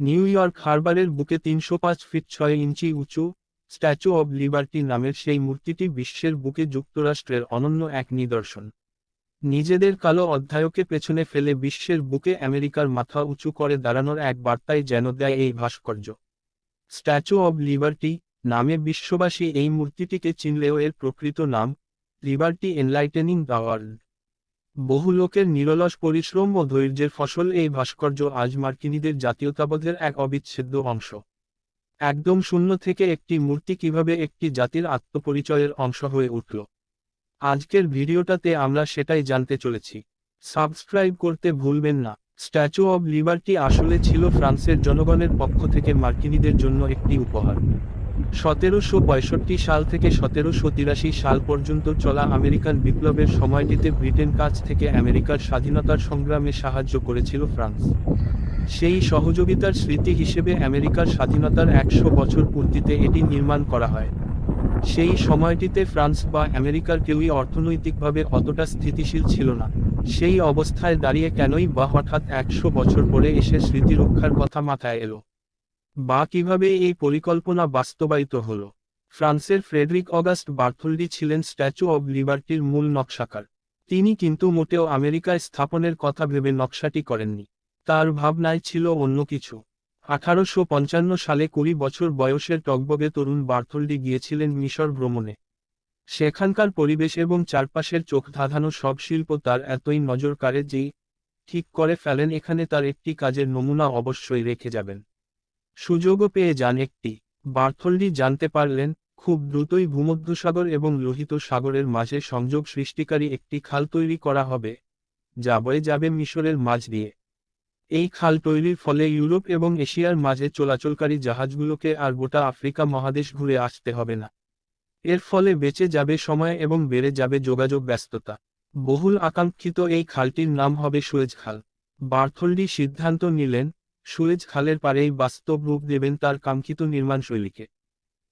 New York হারবারের বুকে তিনশো পাঁচ ফিট ছয় ইঞ্চি উঁচু স্ট্যাচু অব লিবার্টি নামের সেই মূর্তিটি বিশ্বের বুকে যুক্তরাষ্ট্রের অনন্য এক নিদর্শন। নিজেদের কালো অধ্যায়কে পেছনে ফেলে বিশ্বের বুকে আমেরিকার মাথা উঁচু করে দাঁড়ানোর এক বার্তায় যেন দেয় এই ভাস্কর্য। স্ট্যাচু অব লিবার্টি নামে বিশ্ববাসী এই মূর্তিটিকে চিনলেও এর প্রকৃত নাম লিবার্টি এনলাইটেনিং দ্য ওয়ার্ল্ড। বহু লোকের নিরলস পরিশ্রম ও ধৈর্যের ফসল এই ভাস্কর্য আজ মার্কিনীদের জাতীয়তাবোধের এক অবিচ্ছেদ্য অংশ। একদম শূন্য থেকে একটি মূর্তি কীভাবে একটি জাতির আত্মপরিচয়ের অংশ হয়ে উঠল? আজকের ভিডিওটাতে আমরা সেটাই জানতে চলেছি। সাবস্ক্রাইব করতে ভুলবেন না। স্ট্যাচু অব লিবার্টি আসলে ছিল ফ্রান্সের জনগণের পক্ষ থেকে মার্কিনীদের জন্য একটি উপহার। সতেরোশো পঁয়ষট্টি সাল থেকে সতেরোশো তিরাশি সাল পর্যন্ত চলা আমেরিকান বিপ্লবের সময়টিতে ব্রিটেন কাছ থেকে আমেরিকার স্বাধীনতার সংগ্রামে সাহায্য করেছিল ফ্রান্স। সেই সহযোগিতার স্মৃতি হিসেবে আমেরিকার স্বাধীনতার একশো বছর পূর্তিতে এটি নির্মাণ করা হয়। সেই সময়টিতে ফ্রান্স বা আমেরিকার কেউই অর্থনৈতিকভাবে অতটা স্থিতিশীল ছিল না। সেই অবস্থায় দাঁড়িয়ে কেনই বা হঠাৎ একশো বছর পরে এসে স্মৃতি রক্ষার কথা মাথায় এলো। বা কীভাবে এই পরিকল্পনা বাস্তবায়িত হল? ফ্রান্সের ফ্রেডরিক অগাস্ট বার্থোল্ডি ছিলেন স্ট্যাচু অব লিবার্টির মূল নকশাকার। তিনি কিন্তু মোটেও আমেরিকায় স্থাপনের কথা ভেবে নকশাটি করেননি। তার ভাবনায় ছিল অন্য কিছু। আঠারোশো পঞ্চান্ন সালে কুড়ি বছর বয়সের টকবগে তরুণ বার্থোল্ডি গিয়েছিলেন মিশর ভ্রমণে। সেখানকার পরিবেশ এবং চারপাশের চোখ ধাঁধানো সব শিল্প তার এতই নজর কাড়ে যে, ঠিক করে ফেলেন এখানে তার একটি কাজের নমুনা অবশ্যই রেখে যাবেন। সুযোগও পেয়ে যান একটি। বার্থোল্ডি জানতে পারলেন, খুব দ্রুতই ভূমধ্যসাগর এবং লোহিত সাগরের মাঝে সংযোগ সৃষ্টিকারী একটি খাল তৈরি করা হবে, যা বয়ে যাবে মিশরের মাঝ দিয়ে। এই খাল তৈরির ফলে ইউরোপ এবং এশিয়ার মাঝে চলাচলকারী জাহাজগুলোকে আর গোটা আফ্রিকা মহাদেশ ঘুরে আসতে হবে না। এর ফলে বেঁচে যাবে সময় এবং বেড়ে যাবে যোগাযোগ ব্যস্ততা। বহুল আকাঙ্ক্ষিত এই খালটির নাম হবে সুয়েজ খাল। বার্থোল্ডি সিদ্ধান্ত নিলেন সুয়েজ খালের পাড়েই বাস্তব রূপ দেবেন তার কাঙ্ক্ষিত নির্মাণশৈলীকে।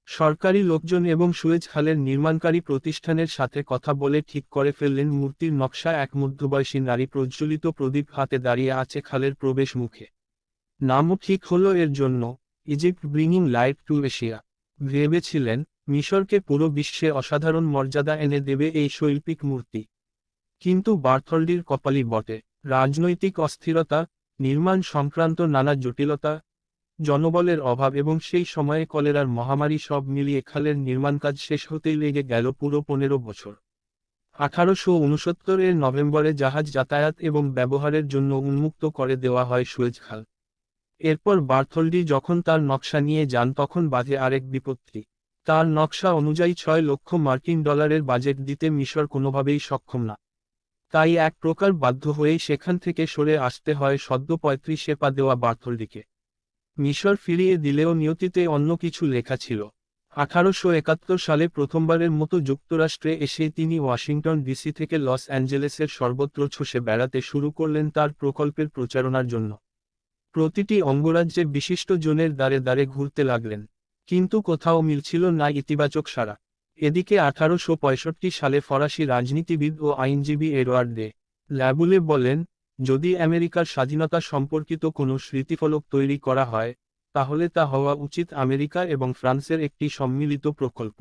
সরকারি লোকজন এবং সুয়েজ খালের নির্মাণকারী প্রতিষ্ঠানের সাথে কথা বলে ঠিক করে ফেললেন মূর্তির নকশা এক মধ্যবয়সী নারী প্রজ্বলিত প্রদীপ হাতে দাঁড়িয়ে আছে খালের প্রবেশ মুখে। নামও ঠিক হলো এর জন্য। Egypt bringing light to Asia. ভেবেছিলেন, মিশরকে পুরো বিশ্বে অসাধারণ মর্যাদা এনে দেবে এই শৈল্পিক মূর্তি। কিন্তু বার্থল্ডির কপালই বটে। রাজনৈতিক অস্থিরতা নির্মাণ সংক্রান্ত নানা জটিলতা, জনবলের অভাব এবং সেই সময়ে কলেরার মহামারী সব মিলিয়ে খালের নির্মাণ কাজ শেষ হতেই লেগে গেল পুরো পনেরো বছর। আঠারোশো উনসত্তরের নভেম্বরে জাহাজ যাতায়াত এবং ব্যবহারের জন্য উন্মুক্ত করে দেওয়া হয় সুয়েজ খাল। এরপর বার্থলডি যখন তার নকশা নিয়ে যান তখন বাজে আরেক বিপত্তি। তার নকশা অনুযায়ী ছয় লক্ষ মার্কিন ডলারের বাজেট দিতে মিশর কোনোভাবেই সক্ষম না। তাই এক প্রকার বাধ্য হয়েই সেখান থেকে সরে আসতে হয় সদ্য পঁয়ত্রিশে পা দেওয়া দিকে মিশর ফিরিয়ে দিলেও নিয়তিতে অন্য কিছু লেখা ছিল। আঠারোশো একাত্তর সালে প্রথমবারের মতো যুক্তরাষ্ট্রে এসে তিনি ওয়াশিংটন ডিসি থেকে লস অ্যাঞ্জেলেসের সর্বত্র ছসে বেড়াতে শুরু করলেন তার প্রকল্পের প্রচারণার জন্য। প্রতিটি অঙ্গরাজ্যে বিশিষ্ট জনের দ্বারে দ্বারে ঘুরতে লাগলেন। কিন্তু কোথাও মিলছিল না ইতিবাচক সারা এদিকে আঠারোশো পঁয়ষট্টি সালে ফরাসি রাজনীতিবিদ ও আইনজীবী এডওয়ার্ড ডে ল্যাবুলে বলেন, যদি আমেরিকার স্বাধীনতা সম্পর্কিত কোনো স্মৃতিফলক তৈরি করা হয়, তাহলে তা হওয়া উচিত আমেরিকা এবং ফ্রান্সের একটি সম্মিলিত প্রকল্প।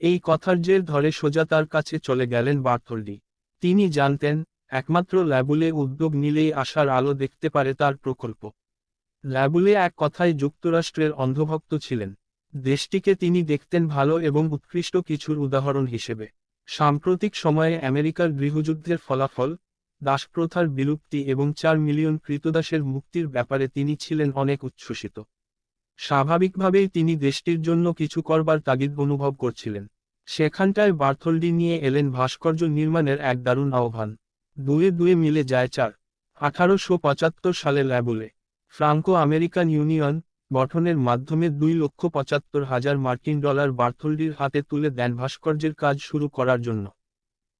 এই কথার জের ধরে সোজা তার কাছে চলে গেলেন বার্থোল্ডি। তিনি জানতেন, একমাত্র ল্যাবুলে উদ্যোগ নিলেই আশার আলো দেখতে পারে তার প্রকল্প। ল্যাবুলে এক কথায় যুক্তরাষ্ট্রের অন্ধভক্ত ছিলেন। দেশটিকে তিনি দেখতেন ভালো এবং উৎকৃষ্ট কিছুর উদাহরণ হিসেবে। সাম্প্রতিক সময়ে আমেরিকার গৃহযুদ্ধের ফলাফল, দাসপ্রথার বিলুপ্তি এবং চার মিলিয়ন কৃতদাসের মুক্তির ব্যাপারে তিনি ছিলেন অনেক উচ্ছ্বসিত। স্বাভাবিকভাবেই তিনি দেশটির জন্য কিছু করবার তাগিদ অনুভব করছিলেন। সেখানটায় বার্থোল্ডি নিয়ে এলেন ভাস্কর্য নির্মাণের এক দারুণ আহ্বান। দুয়ে দুয়ে মিলে যায় চার। আঠারোশো সালে ল্যাবুলে ফ্রাঙ্কো আমেরিকান ইউনিয়ন গঠনের মাধ্যমে দুই লক্ষ পঁচাত্তর হাজার মার্কিন ডলার বার্থোল্ডির হাতে তুলে দেন ভাস্কর্যের কাজ শুরু করার জন্য।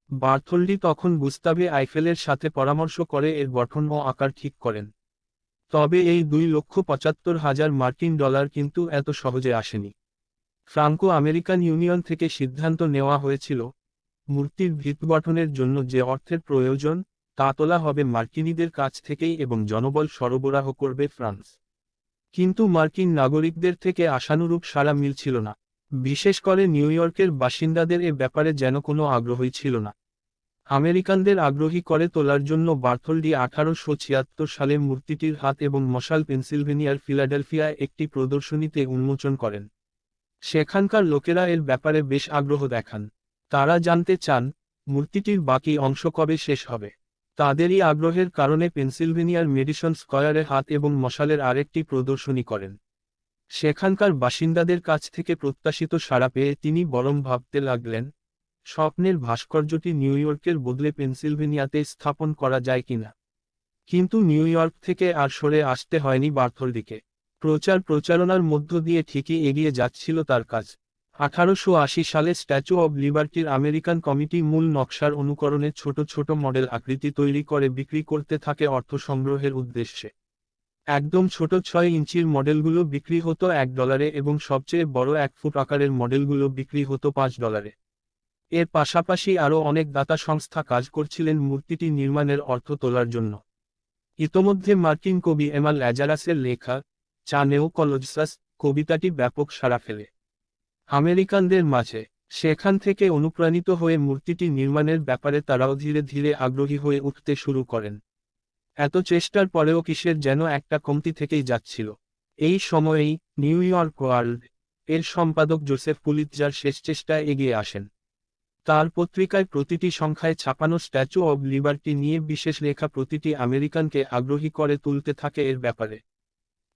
বার্থোল্ডি তখন গুস্তাবে আইফেলের সাথে পরামর্শ করে এর গঠন ও আকার ঠিক করেন। তবে এই দুই লক্ষ পঁচাত্তর হাজার মার্কিন ডলার কিন্তু এত সহজে আসেনি। ফ্রাঙ্কো আমেরিকান ইউনিয়ন থেকে সিদ্ধান্ত নেওয়া হয়েছিল, মূর্তির ভিত গঠনের জন্য যে অর্থের প্রয়োজন, তা তোলা হবে মার্কিনীদের কাছ থেকেই এবং জনবল সরবরাহ করবে ফ্রান্স। কিন্তু মার্কিন নাগরিকদের থেকে আশানুরূপ সাড়া মিলছিল না। বিশেষ করে নিউ ইয়র্কের বাসিন্দাদের এ ব্যাপারে যেন কোনো আগ্রহই ছিল না। আমেরিকানদের আগ্রহী করে তোলার জন্য বার্থলডি আঠারোশো ছিয়াত্তর সালে মূর্তিটির হাত এবং মশাল পেনসিলভেনিয়ার ফিলাডেলফিয়ায় একটি প্রদর্শনীতে উন্মোচন করেন। সেখানকার লোকেরা এর ব্যাপারে বেশ আগ্রহ দেখান। তারা জানতে চান, মূর্তিটির বাকি অংশ কবে শেষ হবে। তাদেরই আগ্রহের কারণে পেনসিলভেনিয়ার মেডিসন স্কয়ারে হাত এবং মশালের আরেকটি প্রদর্শনী করেন। সেখানকার বাসিন্দাদের কাছ থেকে প্রত্যাশিত সাড়া পেয়ে তিনি বরং ভাবতে লাগলেন, স্বপ্নের ভাস্কর্যটি নিউ ইয়র্কের বদলে পেনসিলভেনিয়াতে স্থাপন করা যায় কিনা। কিন্তু নিউ ইয়র্ক থেকে আর সরে আসতে হয়নি বার্থলডিকে প্রচার প্রচারণার মধ্য দিয়ে ঠিকই এগিয়ে যাচ্ছিল তার কাজ। আঠারোশো আশি সালে স্ট্যাচু অব লিবার্টির আমেরিকান কমিটি মূল নকশার অনুকরণে ছোট ছোট মডেল আকৃতি তৈরি করে বিক্রি করতে থাকে অর্থ সংগ্রহের উদ্দেশ্যে। একদম ছোট ছয় ইঞ্চির মডেলগুলো বিক্রি হতো এক ডলারে এবং সবচেয়ে বড় এক ফুট আকারের মডেলগুলো বিক্রি হতো পাঁচ ডলারে। এর পাশাপাশি আরও অনেক দাতা সংস্থা কাজ করছিলেন মূর্তিটি নির্মাণের অর্থ তোলার জন্য। ইতোমধ্যে মার্কিন কবি এমাল অ্যাজারাসের লেখা চানেও কলজসাস কবিতাটি ব্যাপক সাড়া ফেলে। আমেরিকানদের মাঝে, সেখান থেকে অনুপ্রাণিত হয়ে মূর্তিটি নির্মাণের ব্যাপারে তারাও ধীরে ধীরে আগ্রহী হয়ে উঠতে শুরু করেন। এত চেষ্টার পরেও কিসের যেন একটা কমতি থেকেই যাচ্ছিল। এই সময়েই নিউ ইয়র্ক ওয়ার্ল্ড এর সম্পাদক জোসেফ পুলিৎজার শেষ চেষ্টায় এগিয়ে আসেন। তার পত্রিকায় প্রতিটি সংখ্যায় ছাপানো স্ট্যাচু অব লিবার্টি নিয়ে বিশেষ লেখা প্রতিটি আমেরিকানকে আগ্রহী করে তুলতে থাকে এর ব্যাপারে।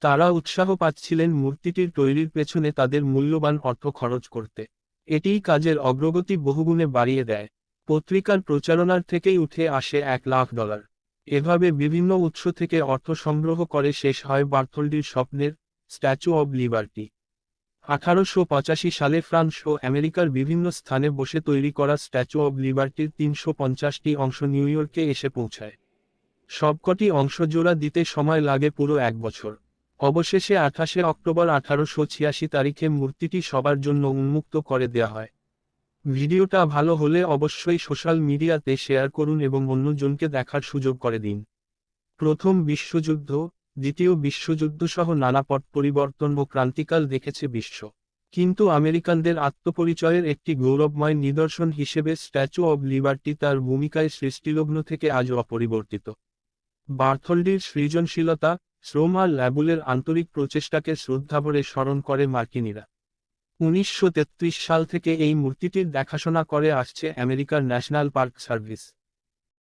তারা উৎসাহ পাচ্ছিলেন মূর্তিটির তৈরির পেছনে তাদের মূল্যবান অর্থ খরচ করতে। এটিই কাজের অগ্রগতি বহুগুণে বাড়িয়ে দেয়। পত্রিকার প্রচারণার থেকেই উঠে আসে এক লাখ ডলার। এভাবে বিভিন্ন উৎস থেকে অর্থ সংগ্রহ করে শেষ হয় বার্থলডির স্বপ্নের স্ট্যাচু অব লিবার্টি। আঠারোশো পঁচাশি সালে ফ্রান্স ও আমেরিকার বিভিন্ন স্থানে বসে তৈরি করা স্ট্যাচু অব লিবার্টির তিনশো পঞ্চাশটি অংশ নিউ ইয়র্কে এসে পৌঁছায়। সবকটি অংশ জোড়া দিতে সময় লাগে পুরো এক বছর। অবশেষে আঠাশে অক্টোবর আঠারোশো ছিয়াশি তারিখে মূর্তিটি সবার জন্য উন্মুক্ত করে দেয়া হয়। ভিডিওটা ভালো হলে অবশ্যই সোশ্যাল মিডিয়াতে শেয়ার করুন এবং অন্যজনকে দেখার সুযোগ করে দিন। প্রথম বিশ্বযুদ্ধ, দ্বিতীয় বিশ্বযুদ্ধ সহ নানা পট পরিবর্তন ও ক্রান্তিকাল দেখেছে বিশ্ব। কিন্তু আমেরিকানদের আত্মপরিচয়ের একটি গৌরবময় নিদর্শন হিসেবে স্ট্যাচু অব লিবার্টি তার ভূমিকায় সৃষ্টিলগ্ন থেকে আজও অপরিবর্তিত। বার্থলডির সৃজনশীলতা শ্রম আর ল্যাবুলের আন্তরিক প্রচেষ্টাকে শ্রদ্ধাভরে স্মরণ করে মার্কিনীরা। উনিশশো সাল থেকে এই মূর্তিটির দেখাশোনা করে আসছে আমেরিকার ন্যাশনাল পার্ক সার্ভিস।